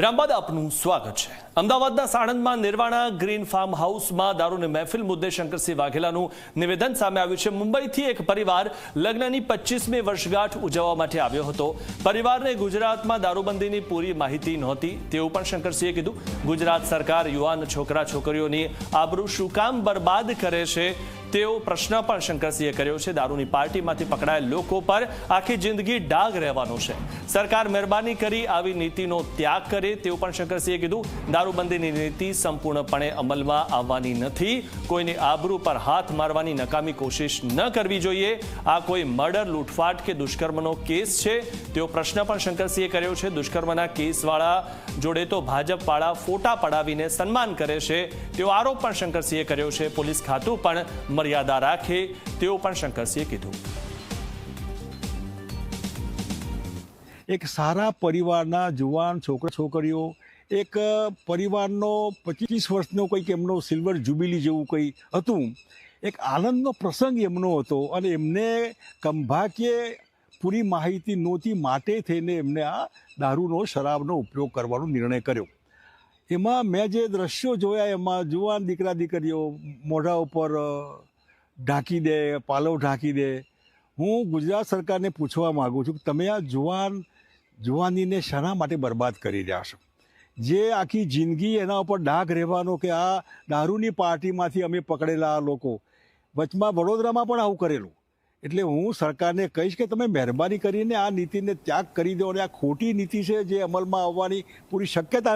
વિરામ આપનું સ્વાગત છે. અમદાવાદના સાણંદમાં નિર્વાણા ગ્રીન ફાર્મ હાઉસમાં દારૂની મહેફિલ મુદ્દે શંકરસિંહ વાઘેલાનું નિવેદન સામે આવ્યું છે. મુંબઈથી એક પરિવાર લગ્નની પચીસમી વર્ષગાંઠ ઉજવવા માટે આવ્યો હતો. પરિવારને ગુજરાતમાં દારૂબંધીની પૂરી માહિતી નહોતી. તેવું પણ શંકરસિંહે કીધું. ગુજરાત સરકાર યુવાન છોકરા છોકરીઓની આબરૂ શું કામ બરબાદ કરે છે? તેવો પ્રશ્ન પણ શંકરસિંહે કર્યો છે. દારૂની પાર્ટીમાંથી પકડાયેલ લોકો પર આખી જિંદગી ડાઘ રહેવાનો છે. સરકાર મહેરબાની કરી આવી નીતિનો ત્યાગ કરે. તેવું પણ શંકરસિંહે કીધું, દારૂબંધીની નીતિ સંપૂર્ણપણે અમલમાં આવવાની નથી. કોઈની આબરૂ પર હાથ મારવાની નકામી કોશિશ ન કરવી જોઈએ. આ કોઈ મર્ડર, લૂંટફાટ કે દુષ્કર્મનો કેસ છે? તેવો પ્રશ્ન પણ શંકરસિંહે કર્યો છે. દુષ્કર્મના કેસવાળા જોડે તો ભાજપવાળા ફોટા પડાવીને સન્માન કરે છે. તેવો આરોપ પણ શંકરસિંહે કર્યો છે. પોલીસ ખાતું પણ મર્યાદા રાખે તેવું પણ શંકરસિંહે કીધું. એક સારા પરિવારના જુવાન છોકરા છોકરીઓ, એક પરિવારનો પચીસ વર્ષનો કંઈક એમનો સિલ્વર જુબિલી જેવું કંઈ હતું. એક આનંદનો પ્રસંગ એમનો હતો અને એમને કંભાકીય પૂરી માહિતી નહોતી માટે થઈને એમને આ દારૂનો, શરાબનો ઉપયોગ કરવાનો નિર્ણય કર્યો. એમાં મેં જે દ્રશ્યો જોયા, એમાં જુવાન દીકરા દીકરીઓ મોઢા ઉપર ઢાંકી દે, પાલવ ઢાંકી દે. હું ગુજરાત સરકારને પૂછવા માગું છું કે તમે આ જુવાન, જુવાનીને શાના માટે બરબાદ કરી રહ્યા છો? જે આખી જિંદગી એના ઉપર ડાઘ રહેવાનો કે આ દારૂની પાર્ટીમાંથી અમે પકડેલા આ લોકો, વચમાં વડોદરામાં પણ આવું કરેલું. એટલે હું સરકારને કહીશ કે તમે મહેરબાની કરીને આ નીતિને ત્યાગ કરી દો અને આ ખોટી નીતિ છે જે અમલમાં આવવાની પૂરી શક્યતા